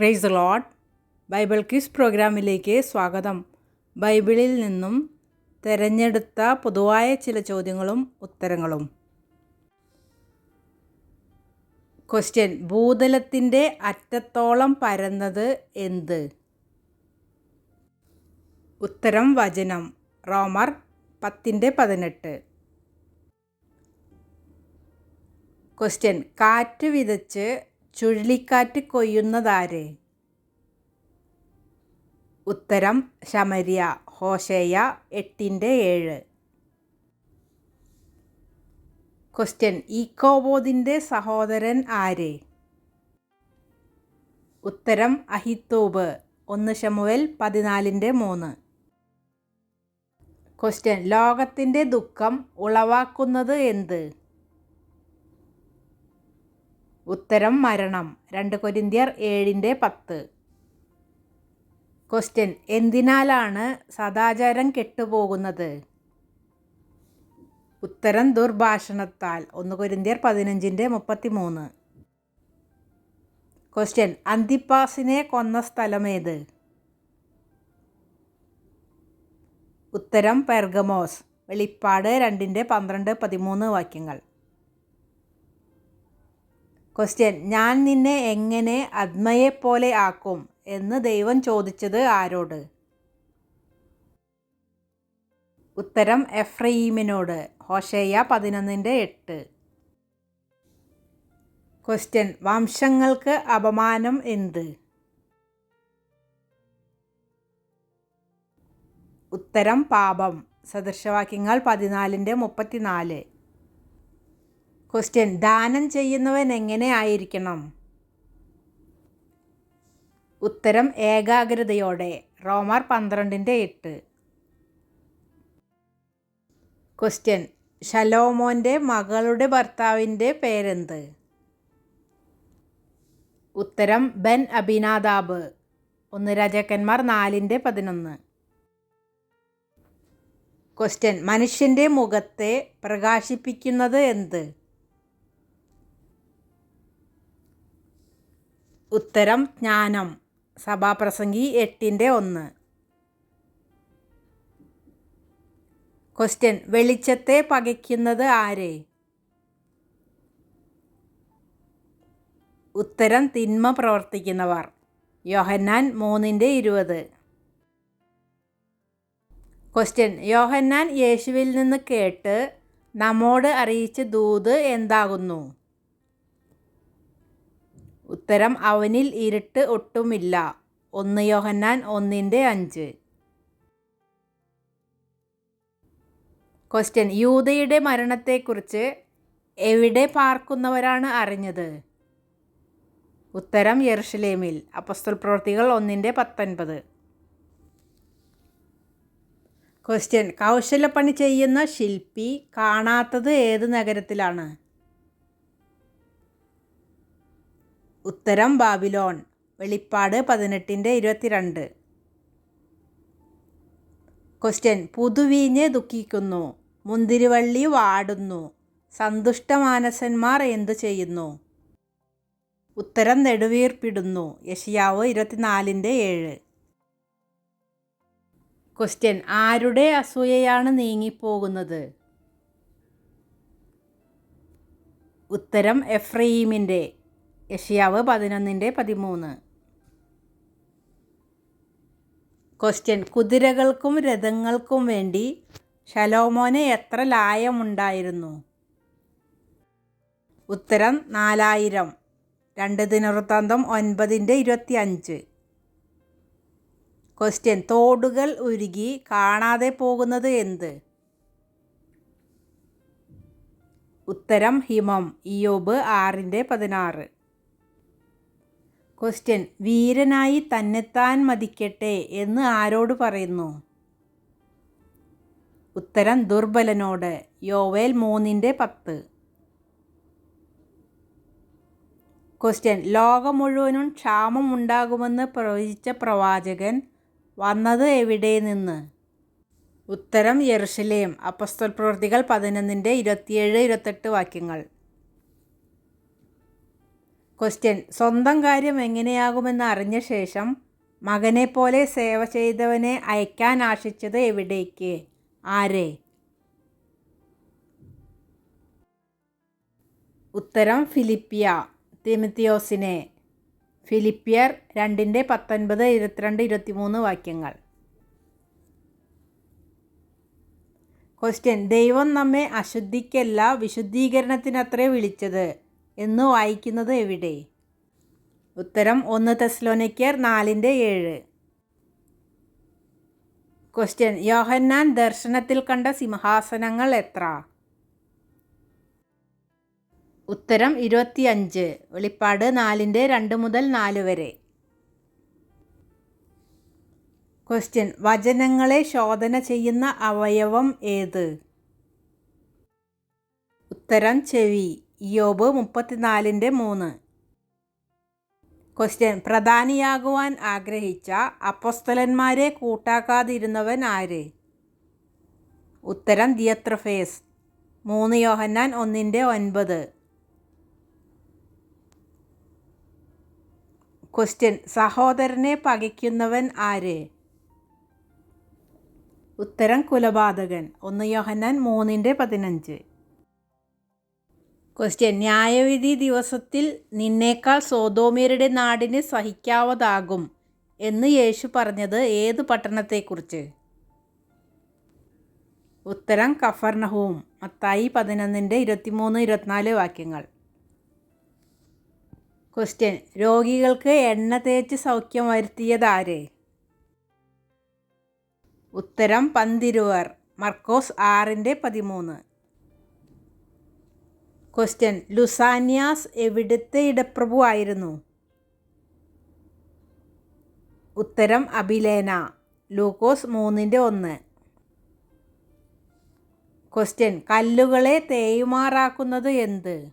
Price load Bible quiz പ്രോഗ്രാമിലേക്ക് സ്വാഗതം. ബൈബിളിൽ നിന്നും തിരഞ്ഞെടുത്ത പൊതുവായ ചില ചോദ്യങ്ങളും ഉത്തരങ്ങളും. ക്വസ്റ്റ്യൻ ഭൂതലത്തിന്റെ അറ്റത്തോളം പരന്നത് എന്ത്? ഉത്തരം വചനം. റോമർ പത്തിന്റെ പതിനെട്ട്. ക്വസ്റ്റ്യൻ കാറ്റ് വിതച്ച് ചുഴലിക്കാറ്റ് കൊയ്യുന്നതാര്? ഉത്തരം ശമരിയ. ഹോഷേയ എട്ടിന്റെ ഏഴ്. ക്വസ്റ്റ്യൻ ഈക്കോബോദിന്റെ സഹോദരൻ ആര്? ഉത്തരം അഹിത്തോബ്. ഒന്ന് ഷമുവൽ പതിനാലിന്റെ മൂന്ന്. ക്വസ്റ്റ്യൻ ലോകത്തിന്റെ ദുഃഖം ഉളവാക്കുന്നത് എന്ത്? ഉത്തരം മരണം. രണ്ട് കൊരിന്ത്യർ ഏഴിന്റെ പത്ത്. ക്വസ്റ്റ്യൻ എന്തിനാലാണ് സദാചാരം കെട്ടുപോകുന്നത്? ഉത്തരം ദുർഭാഷണത്താൽ. ഒന്ന് കൊരിന്ത്യർ പതിനഞ്ചിന്റെ മുപ്പത്തി മൂന്ന് ക്വസ്റ്റ്യൻ അന്തിപ്പാസിനെ കൊന്ന സ്ഥലമേത്? ഉത്തരം പെർഗമോസ്. വെളിപ്പാട് രണ്ടിന്റെ പന്ത്രണ്ട് പതിമൂന്ന് വാക്യങ്ങൾ. ക്വസ്റ്റ്യൻ ഞാൻ നിന്നെ എങ്ങനെ അദ്മയെപ്പോലെ ആക്കും? എന്ന് ദൈവം ചോദിച്ചത് ആരോട്? ഉത്തരം എഫ്രയീമിനോട്. ഹോഷേയ പതിനൊന്നിന്റെ എട്ട്. ക്വസ്റ്റ്യൻ വംശങ്ങൾക്ക് അപമാനം എന്ത്? ഉത്തരം പാപം. സദൃശവാക്യങ്ങൾ പതിനാലിന്റെ മുപ്പത്തിനാല്. ക്വസ്റ്റ്യൻ ദാനം ചെയ്യുന്നവൻ എങ്ങനെ ആയിരിക്കണം? ഉത്തരം ഏകാഗ്രതയോടെ. റോമാർ പന്ത്രണ്ടിന്റെ എട്ട്. ക്വസ്റ്റ്യൻ ഷലോമോന്റെ മകളുടെ ഭർത്താവിന്റെ പേരെന്ത്? ഉത്തരം ബെൻ അബിനാദാബ്. ഒന്ന് രാജാക്കന്മാർ നാലിന്റെ പതിനൊന്ന്. ക്വസ്റ്റ്യൻ മനുഷ്യന്റെ മുഖത്തെ പ്രകാശിപ്പിക്കുന്നത് എന്ത്? ഉത്തരം ജ്ഞാനം. സഭാപ്രസംഗി എട്ടിന്റെ ഒന്ന്. ക്വസ്റ്റ്യൻ വെളിച്ചത്തെ പകയ്ക്കുന്നത് ആരെ? ഉത്തരം തിന്മ പ്രവർത്തിക്കുന്നവർ. യോഹന്നാൻ മൂന്നിന്റെ ഇരുപത്. ക്വസ്റ്റ്യൻ യോഹന്നാൻ യേശുവിൽ നിന്ന് കേട്ട് നമ്മോട് അറിയിച്ച ദൂത് എന്താകുന്നു? ഉത്തരം അവനിൽ ഇരുട്ട് ഒട്ടുമില്ല. ഒന്ന് യോഹന്നാൻ ഒന്നിന്റെ അഞ്ച്. ക്വസ്റ്റ്യൻ യൂതയുടെ മരണത്തെക്കുറിച്ച് എവിടെ പാർക്കുന്നവരാണ് അറിഞ്ഞത്? ഉത്തരം യെറുഷലേമിൽ അപ്പസ്തൽ പ്രവൃത്തികൾ ഒന്നിന്റെ പത്തൊൻപത്. ക്വസ്റ്റ്യൻ കൗശലപ്പണി ചെയ്യുന്ന ശില്പി കാണാത്തത് ഏത് നഗരത്തിലാണ്? ഉത്തരം ബാബിലോൺ വെളിപ്പാട് പതിനെട്ടിന്റെ ഇരുപത്തിരണ്ട്. ക്വസ്റ്റ്യൻ പുതുവീഞ്ഞ് ദുഃഖിക്കുന്നു മുന്തിരിവള്ളി വാടുന്നു സന്തുഷ്ടമാനസന്മാർ എന്തു ചെയ്യുന്നു? ഉത്തരം നെടുവീർപ്പിടുന്നു യഷിയാവ് ഇരുപത്തിനാലിന്റെ ഏഴ്. ക്വസ്റ്റ്യൻ ആരുടെ അസൂയയാണ് നീങ്ങിപ്പോകുന്നത്? ഉത്തരം എഫ്രയീമിന്റെ യഷിയാവ് പതിനൊന്നിന്റെ പതിമൂന്ന്. ക്വസ്റ്റ്യൻ കുതിരകൾക്കും രഥങ്ങൾക്കും വേണ്ടി ഷലോമോന് എത്ര ലായമുണ്ടായിരുന്നു? ഉത്തരം നാലായിരം. രണ്ട് ദിനവൃത്താന്തം ഒൻപതിന്റെ ഇരുപത്തി അഞ്ച് ക്വസ്റ്റ്യൻ തോടുകൾ ഉരുകി കാണാതെ പോകുന്നത് എന്ത്? ഉത്തരം ഹിമം. ഇയോബ് ആറിന്റെ പതിനാറ്. ക്വസ്റ്റ്യൻ വീരനായി തന്നെത്താൻ മതിക്കട്ടെ എന്ന് ആരോട് പറയുന്നു? ഉത്തരം ദുർബലനോട്. യോവേൽ മൂന്നിന്റെ പത്ത്. ക്വസ്റ്റ്യൻ ലോകം മുഴുവനും ക്ഷാമം ഉണ്ടാകുമെന്ന് പ്രവചിച്ച പ്രവാചകൻ വന്നത് എവിടെ നിന്ന്? ഉത്തരം യെറുഷലേം അപ്പസ്തോൽ പ്രവൃത്തികൾ പതിനൊന്നിന്റെ ഇരുപത്തിയേഴ് ഇരുപത്തെട്ട് വാക്യങ്ങൾ. ക്വസ്റ്റ്യൻ സ്വന്തം കാര്യം എങ്ങനെയാകുമെന്ന് അറിഞ്ഞ ശേഷം മകനെപ്പോലെ സേവ ചെയ്തവനെ അയക്കാൻ ആശിച്ചത് എവിടേക്ക്? ആരെ? ഉത്തരം ഫിലിപ്പിയ തിമിത്തിയോസിനെ. ഫിലിപ്പിയർ രണ്ടിന്റെ പത്തൊൻപത് ഇരുപത്തിരണ്ട് ഇരുപത്തിമൂന്ന് വാക്യങ്ങൾ. ക്വസ്റ്റ്യൻ ദൈവം നമ്മെ അശുദ്ധിക്കല്ല വിശുദ്ധീകരണത്തിനത്രേ വിളിച്ചത്. എന്ന് വായിക്കുന്നത് എവിടെ? ഉത്തരം ഒന്ന് തെസ്ലോനിക്കർ നാലിന്റെ ഏഴ്. ക്വസ്റ്റ്യൻ യോഹന്നാൻ ദർശനത്തിൽ കണ്ട സിംഹാസനങ്ങൾ എത്ര? ഉത്തരം ഇരുപത്തിയഞ്ച്. വെളിപ്പാട് നാലിന്റെ രണ്ട് മുതൽ നാല് വരെ. ക്വസ്റ്റ്യൻ വചനങ്ങളെ ശോധന ചെയ്യുന്ന അവയവം ഏത്? ഉത്തരം ചെവി. യോബ് മുപ്പത്തിനാലിന്റെ മൂന്ന്. ക്വസ്റ്റ്യൻ പ്രധാനിയാകുവാൻ ആഗ്രഹിച്ച അപ്പസ്തലന്മാരെ കൂട്ടാക്കാതിരുന്നവൻ ആര്? ഉത്തരം ദിയത്രഫേസ്. മൂന്ന് യോഹന്നാൻ ഒന്നിന്റെ ഒൻപത്. ക്വസ്റ്റ്യൻ സഹോദരനെ പകയ്ക്കുന്നവൻ ആര്? ഉത്തരം കുലപാതകൻ. ഒന്ന് യോഹന്നാൻ മൂന്നിന്റെ പതിനഞ്ച്. ക്വസ്റ്റ്യൻ ന്യായവിധി ദിവസത്തിൽ നിന്നേക്കാൾ സോതോമിയരുടെ നാടിന് സഹിക്കാവതാകും എന്ന് യേശു പറഞ്ഞത് ഏത് പട്ടണത്തെക്കുറിച്ച്? ഉത്തരം കഫർണഹൂം മത്തായി പതിനൊന്നിന്റെ ഇരുപത്തിമൂന്ന് ഇരുപത്തിനാല് വാക്യങ്ങൾ. ക്വസ്റ്റ്യൻ രോഗികൾക്ക് എണ്ണ തേച്ച് സൗഖ്യം വരുത്തിയതാര് ഉത്തരം പന്തിരുവർ. മർക്കോസ് ആറിന്റെ പതിമൂന്ന്. ക്വസ്റ്റ്യൻ ലുസാനിയാസ് എവിടുത്തെ ഇടപ്രഭു ആയിരുന്നു ഉത്തരം അബിലേന. ലൂക്കോസ് മൂന്നിന്റെ ഒന്ന്. ക്വസ്റ്റ്യൻ കല്ലുകളെ തേയുമാറാക്കുന്നത് എന്ത്?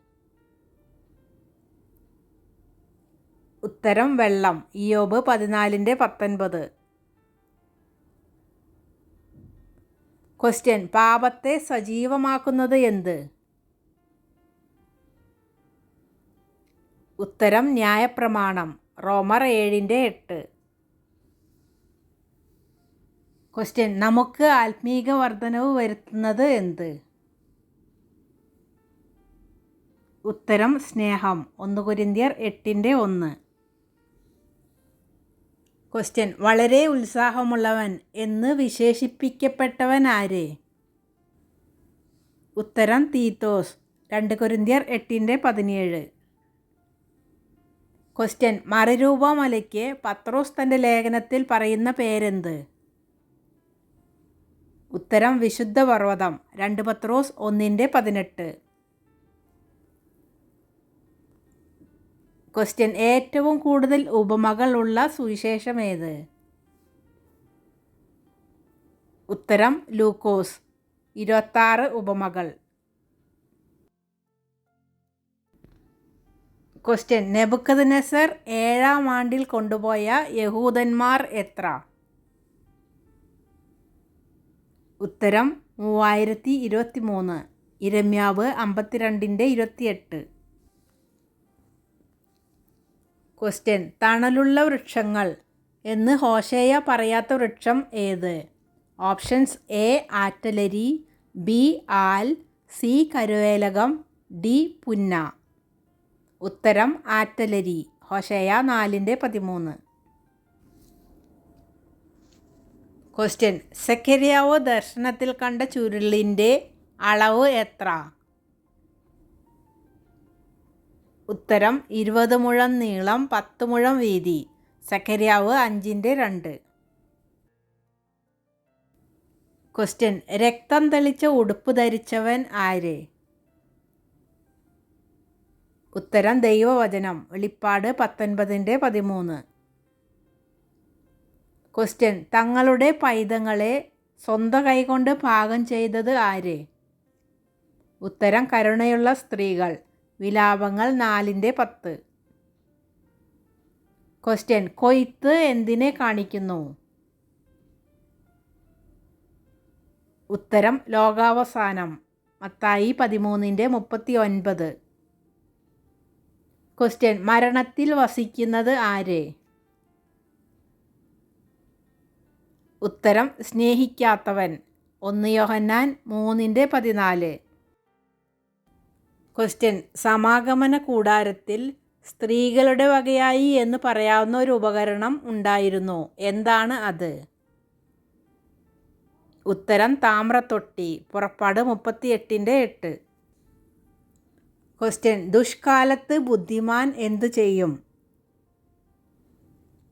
ഉത്തരം വെള്ളം. ഇയോബ് പതിനാലിന്റെ പത്തൊൻപത്. ക്വസ്റ്റ്യൻ പാപത്തെ സജീവമാക്കുന്നത് എന്ത്? ഉത്തരം ന്യായപ്രമാണം. റോമർ ഏഴിന്റെ എട്ട്. ക്വസ്റ്റ്യൻ നമുക്ക് ആത്മീക വർധനവ് വരുത്തുന്നത് എന്ത്? ഉത്തരം സ്നേഹം. ഒന്ന് കുരിന്തിയർ എട്ടിന്റെ ഒന്ന്. ക്വസ്റ്റ്യൻ വളരെ ഉത്സാഹമുള്ളവൻ എന്ന് വിശേഷിപ്പിക്കപ്പെട്ടവൻ ആര്? ഉത്തരം തീത്തോസ്. രണ്ട് കുരിന്തിയർ എട്ടിന്റെ പതിനേഴ്. ക്വസ്റ്റ്യൻ മറുരൂപമലയ്ക്ക് പത്രോസ് തന്റെ ലേഖനത്തിൽ പറയുന്ന പേരെന്ത്? ഉത്തരം വിശുദ്ധ പർവതം. രണ്ട് പത്രോസ് ഒന്നിന്റെ പതിനെട്ട്. ക്വസ്റ്റ്യൻ ഏറ്റവും കൂടുതൽ ഉപമകൾ ഉള്ള സുവിശേഷം ഏത്? ഉത്തരം ലൂക്കോസ്. ഇരുപത്താറ് ഉപമകൾ. ക്വസ്റ്റ്യൻ നെബുക്കത് നസർ ഏഴാം ആണ്ടിൽ കൊണ്ടുപോയ യഹൂദന്മാർ എത്ര? ഉത്തരം മൂവായിരത്തി ഇരുപത്തി മൂന്ന് ഇരമ്യാവ് അമ്പത്തിരണ്ടിന്റെ ഇരുപത്തിയെട്ട്. ക്വസ്റ്റ്യൻ തണലുള്ള വൃക്ഷങ്ങൾ എന്ന് ഹോഷേയ പറയാത്ത വൃക്ഷം ഏത്? ഓപ്ഷൻസ് എ ആറ്റലരി ബി ആൽ സി കരുവേലകം ഡി പുന്ന. ഉത്തരം ആറ്റലരി ഹോഷയ നാലിന്റെ പതിമൂന്ന്. ക്വസ്റ്റ്യൻ സെക്കരിയാവോ ദർശനത്തിൽ കണ്ട ചുരുളിന്റെ അളവ് എത്ര? ഉത്തരം ഇരുപത് മുഴം നീളം പത്ത് മുഴം വീതി. സക്കരിയാവ് അഞ്ചിന്റെ രണ്ട്. ക്വസ്റ്റ്യൻ രക്തം തെളിച്ച ഉടുപ്പ് ധരിച്ചവൻ ആര്? ഉത്തരം ദൈവവചനം വെളിപ്പാട് പത്തൊൻപതിന്റെ പതിമൂന്ന്. ക്വസ്റ്റ്യൻ തങ്ങളുടെ പൈതങ്ങളെ സ്വന്തം കൈകൊണ്ട് പാകം ചെയ്തത് ആര്? ഉത്തരം കരുണയുള്ള സ്ത്രീകൾ. വിലാപങ്ങൾ നാലിന്റെ പത്ത്. ക്വസ്റ്റ്യൻ കൊയ്ത്ത് എന്തിനെ കാണിക്കുന്നു? ഉത്തരം ലോകാവസാനം. മത്തായി പതിമൂന്നിന്റെ മുപ്പത്തി ഒൻപത്. ക്വസ്റ്റ്യൻ മരണത്തിൽ വസിക്കുന്നത് ആര്? ഉത്തരം. സ്നേഹിക്കാത്തവൻ. ഒന്ന് യോഹന്നാൻ മൂന്നിന്റെ പതിനാല്. ക്വസ്റ്റ്യൻ സമാഗമന കൂടാരത്തിൽ സ്ത്രീകളുടെ വകയായി എന്ന് പറയാവുന്ന ഒരു ഉപകരണം ഉണ്ടായിരുന്നു. എന്താണ് അത്? ഉത്തരം. താമ്രത്തൊട്ടി. പുറപ്പാട് മുപ്പത്തിയെട്ടിന്റെ എട്ട്. ക്വസ്റ്റ്യൻ ദുഷ്കാലത്ത് ബുദ്ധിമാൻ എന്തു ചെയ്യും?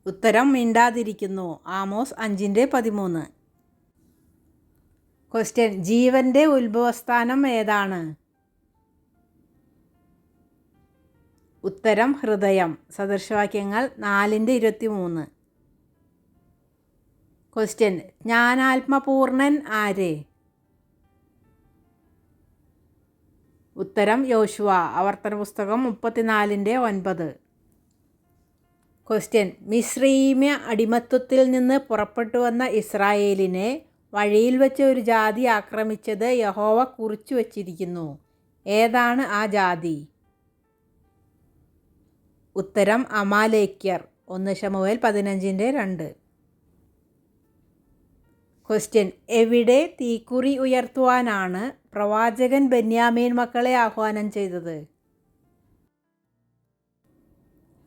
ഉത്തരം മിണ്ടാതിരിക്കുന്നു. ആമോസ് അഞ്ചിന്റെ പതിമൂന്ന്. ക്വസ്റ്റ്യൻ ജീവന്റെ ഉത്ഭവസ്ഥാനം ഏതാണ്? ഉത്തരം ഹൃദയം. സദൃശവാക്യങ്ങൾ നാലിന്റെ ഇരുപത്തി മൂന്ന് ക്വസ്റ്റ്യൻ ജ്ഞാനാത്മപൂർണൻ ആര്? ഉത്തരം യോശുവ ആവർത്തന പുസ്തകം മുപ്പത്തിനാലിന്റെ ഒൻപത്. ക്വസ്റ്റ്യൻ മിശ്രീമ്യ അടിമത്വത്തിൽ നിന്ന് പുറപ്പെട്ടു വന്ന ഇസ്രായേലിനെ വഴിയിൽ വെച്ച് ഒരു ജാതി ആക്രമിച്ചത് യഹോവ കുറിച്ചു വച്ചിരിക്കുന്നു. ഏതാണ് ആ ജാതി? ഉത്തരം അമാലേക്യർ ഒന്ന് ശമുവേൽ പതിനഞ്ചിന്റെ രണ്ട്. ക്വസ്റ്റ്യൻ എവിടെ തീക്കുറി ഉയർത്തുവാനാണ് പ്രവാചകൻ ബെന്യാമീൻ മക്കളെ ആഹ്വാനം ചെയ്തത്?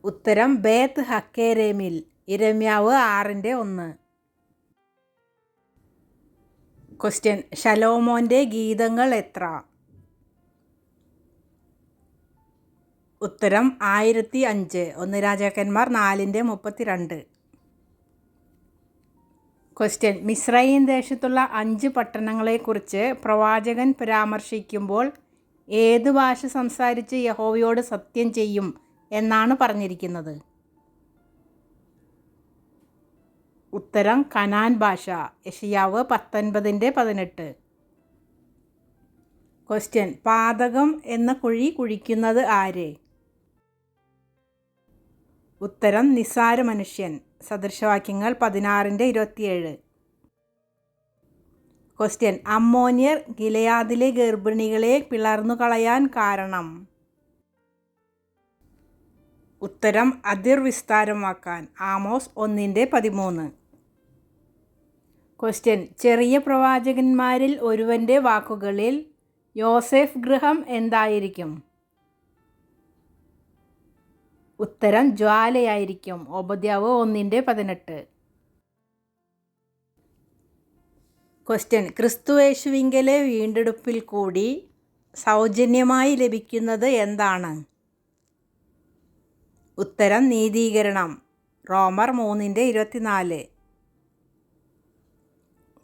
ഉത്തരം ബേത്ത് ഹക്കേരേമിൽ. ഇരമ്യാവ് ആറിന്റെ ഒന്ന്. ക്വസ്റ്റ്യൻ ഷലോമോന്റെ ഗീതങ്ങൾ എത്ര? ഉത്തരം ആയിരത്തി അഞ്ച്. ഒന്ന് രാജാക്കന്മാർ നാലിന്റെ മുപ്പത്തിരണ്ട്. ക്വസ്റ്റ്യൻ മിസ്രൈൻ ദേശത്തുള്ള അഞ്ച് പട്ടണങ്ങളെക്കുറിച്ച് പ്രവാചകൻ പരാമർശിക്കുമ്പോൾ ഏത് ഭാഷ സംസാരിച്ച് യഹോവയോട് സത്യം ചെയ്യും എന്നാണ് പറഞ്ഞിരിക്കുന്നത്? ഉത്തരം കനാൻ ഭാഷ. യഷിയാവ് പത്തൊൻപതിന്റെ പതിനെട്ട്. ക്വസ്റ്റ്യൻ പാതകം എന്ന കുഴി കുഴിക്കുന്നത് ആര്? ഉത്തരം നിസാര മനുഷ്യൻ. സദൃശവാക്യങ്ങൾ പതിനാറിന്റെ ഇരുപത്തിയേഴ്. ക്വസ്റ്റ്യൻ അമ്മോനിയർ ഗിലയാദിലെ ഗർഭിണികളെ പിളർന്നു കളയാൻ കാരണം. ഉത്തരം അതിർ വിസ്താരമാക്കാൻ ആമോസ് ഒന്നിന്റെ പതിമൂന്ന്. ക്വസ്റ്റ്യൻ ചെറിയ പ്രവാചകന്മാരിൽ ഒരുവന്റെ വാക്കുകളിൽ യോസെഫ് ഗൃഹം എന്തായിരിക്കും? ഉത്തരം ജ്വാലയായിരിക്കും. ഓപദ്യാവ് ഒന്നിന്റെ പതിനെട്ട്. ക്വസ്റ്റ്യൻ ക്രിസ്തുവേശുവിങ്കലെ വീണ്ടെടുപ്പിൽ കൂടി സൗജന്യമായി ലഭിക്കുന്നത് എന്താണ്? ഉത്തരം നീതീകരണം. റോമർ മൂന്നിന്റെ ഇരുപത്തിനാല്.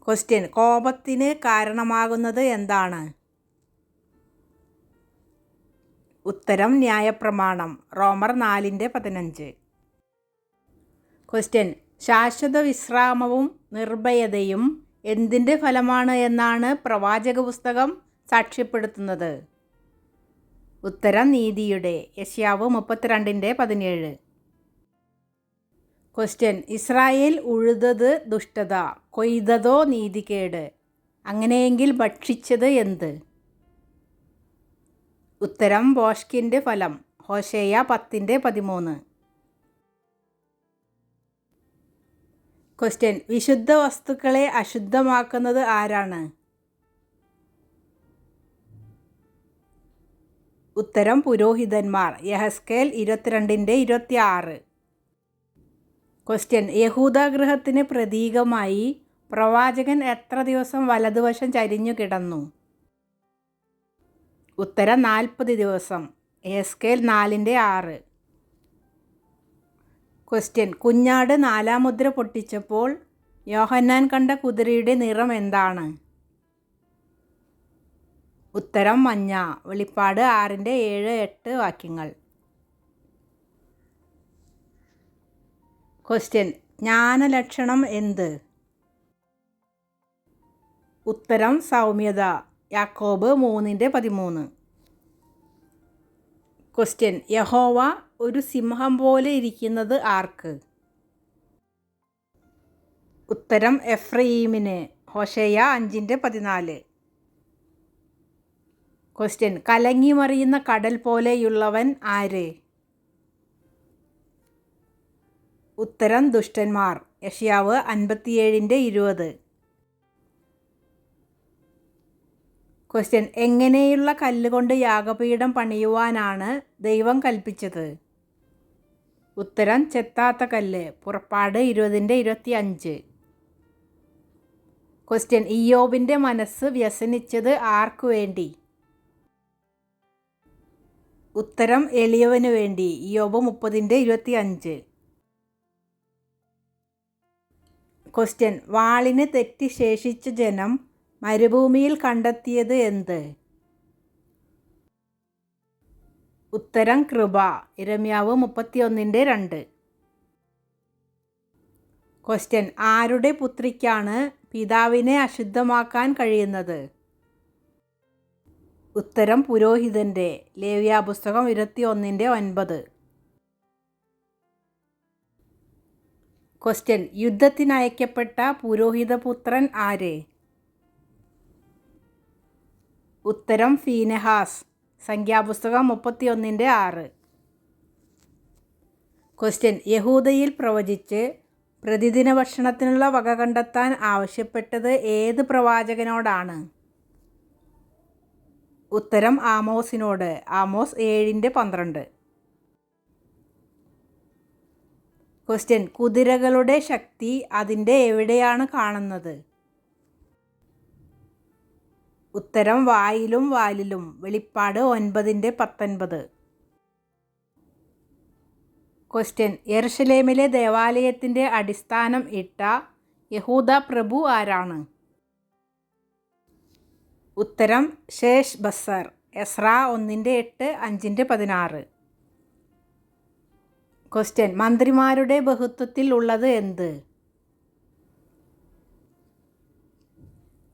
ക്വസ്റ്റ്യൻ കോപത്തിന് കാരണമാകുന്നത് എന്താണ്? ഉത്തരം ന്യായപ്രമാണം. റോമർ നാലിന്റെ പതിനഞ്ച്. ക്വസ്റ്റ്യൻ. ശാശ്വത വിശ്രാമവും നിർഭയതയും എന്തിന്റെ ഫലമാണ് എന്നാണ് പ്രവാചക പുസ്തകം സാക്ഷ്യപ്പെടുത്തുന്നത്. ഉത്തരം നീതിയുടെ. യശ്യാവ് മുപ്പത്തിരണ്ടിന്റെ പതിനേഴ്. ക്വസ്റ്റ്യൻ. ഇസ്രായേൽ ഉഴുതത് ദുഷ്ടത കൊയ്തതോ നീതികേട്. അങ്ങനെയെങ്കിൽ ഭക്ഷിച്ചത് എന്ത്? ഉത്തരം ബോഷ്കിന്റെ ഫലം ഹോഷേയ പത്തിന്റെ പതിമൂന്ന്. ക്വസ്റ്റ്യൻ വിശുദ്ധ വസ്തുക്കളെ അശുദ്ധമാക്കുന്നത് ആരാണ്? ഉത്തരം പുരോഹിതന്മാർ യഹസ്കേൽ ഇരുപത്തിരണ്ടിന്റെ ഇരുപത്തി ആറ് ക്വസ്റ്റ്യൻ യഹൂദാഗ്രഹത്തിന് പ്രതീകമായി പ്രവാചകൻ എത്ര ദിവസം വലതുവശം ചരിഞ്ഞു കിടന്നു? ഉത്തരം നാൽപ്പത് ദിവസം. എ എസ്കേൽ നാലിന്റെ ആറ്. ക്വസ്റ്റ്യൻ കുഞ്ഞാട് നാലാം മുദ്ര പൊട്ടിച്ചപ്പോൾ യോഹന്നാൻ കണ്ട കുതിരയുടെ നിറം എന്താണ്? ഉത്തരം മഞ്ഞ. വെളിപ്പാട് ആറിന്റെ ഏഴ് എട്ട് വാക്യങ്ങൾ. ക്വസ്റ്റ്യൻ ജ്ഞാനലക്ഷണം എന്ത്? ഉത്തരം സൗമ്യത. യാക്കോബ് മൂന്നിന്റെ പതിമൂന്ന്. ക്വസ്റ്റ്യൻ യഹോവ ഒരു സിംഹം പോലെ ഇരിക്കുന്നത് ആർക്ക്? ഉത്തരം എഫ്രയീമിന്. ഹോഷയ അഞ്ചിന്റെ പതിനാല്. ക്വസ്റ്റ്യൻ കലങ്ങി മറിയുന്ന കടൽ പോലെയുള്ളവൻ ആര്? ഉത്തരം ദുഷ്ടന്മാർ. യഷ്യാവ് അൻപത്തിയേഴിന്റെ ഇരുപത്. ക്വസ്റ്റ്യൻ എങ്ങനെയുള്ള കല്ലുകൊണ്ട് യാഗപീഠം പണിയുവാനാണ് ദൈവം കൽപ്പിച്ചത്? ഉത്തരം ചെത്താത്ത കല്ല് പുറപ്പാട് ഇരുപതിന്റെ ഇരുപത്തി അഞ്ച് ക്വസ്റ്റ്യൻ ഇയോബിന്റെ മനസ്സ് വ്യസനിച്ചത് ആർക്കു വേണ്ടി? ഉത്തരം എളിയവന് വേണ്ടി ഇയോബ് മുപ്പതിന്റെ ഇരുപത്തി അഞ്ച് ക്വസ്റ്റ്യൻ വാളിന് തെറ്റി ശേഷിച്ച ജനം മരുഭൂമിയിൽ കണ്ടെത്തിയത് എന്ത്? ഉത്തരം കൃപ. ഇരമ്യാവ് മുപ്പത്തിയൊന്നിന്റെ രണ്ട്. ക്വസ്റ്റ്യൻ ആരുടെ പുത്രിക്കാണ് പിതാവിനെ അശുദ്ധമാക്കാൻ കഴിയുന്നത്? ഉത്തരം പുരോഹിതന്റെ. ലേവ്യ പുസ്തകം ഇരുപത്തി ഒന്നിന്റെ ഒൻപത്. ക്വസ്റ്റ്യൻ യുദ്ധത്തിനയക്കപ്പെട്ട പുരോഹിതപുത്രൻ ആര്? ഉത്തരം ഫീനഹാസ്. സംഖ്യാപുസ്തകം മുപ്പത്തിയൊന്നിന്റെ ആറ്. ക്വസ്റ്റ്യൻ യഹൂദയിൽ പ്രവചിച്ച് പ്രതിദിന ഭക്ഷണത്തിനുള്ള വക കണ്ടെത്താൻ ആവശ്യപ്പെട്ടത് ഏത് പ്രവാചകനോടാണ്? ഉത്തരം ആമോസിനോട്. ആമോസ് ഏഴിന്റെ പന്ത്രണ്ട്. ക്വസ്റ്റ്യൻ കുതിരകളുടെ ശക്തി അതിന്റെ എവിടെയാണ് കാണുന്നത്? ഉത്തരം വായിലും വാലിലും വെളിപ്പാട് ഒൻപതിന്റെ പത്തൊൻപത്. ക്വസ്റ്റ്യൻ യെർഷലേമിലെ ദേവാലയത്തിന്റെ അടിസ്ഥാനം ഇട്ട യഹൂദ പ്രഭു ആരാണ്? ഉത്തരം ഷേഷ് ബസർ എസ്ര ഒന്നിന്റെ എട്ട് അഞ്ചിന്റെ പതിനാറ്. ക്വസ്റ്റ്യൻ മന്ത്രിമാരുടെ ബഹുത്വത്തിൽ ഉള്ളത് എന്ത്?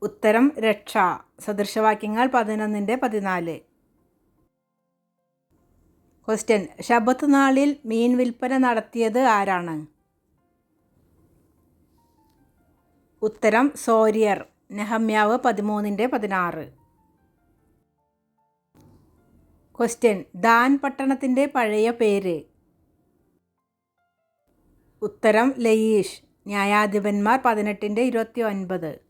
ഉത്തരം രക്ഷ. സദൃശവാക്യങ്ങൾ പതിനൊന്നിന്റെ പതിനാല്. ക്വസ്റ്റ്യൻ ശബത്ത് നാളിൽ മീൻ വിൽപ്പന നടത്തിയത് ആരാണ്? ഉത്തരം സോരിയർ. നെഹമ്യാവ് പതിമൂന്നിന്റെ പതിനാറ്. ക്വസ്റ്റ്യൻ ദാൻ പട്ടണത്തിന്റെ പഴയ പേര്. ഉത്തരം ലയീഷ്. ന്യായാധിപന്മാർ പതിനെട്ടിന്റെ ഇരുപത്തി ഒൻപത്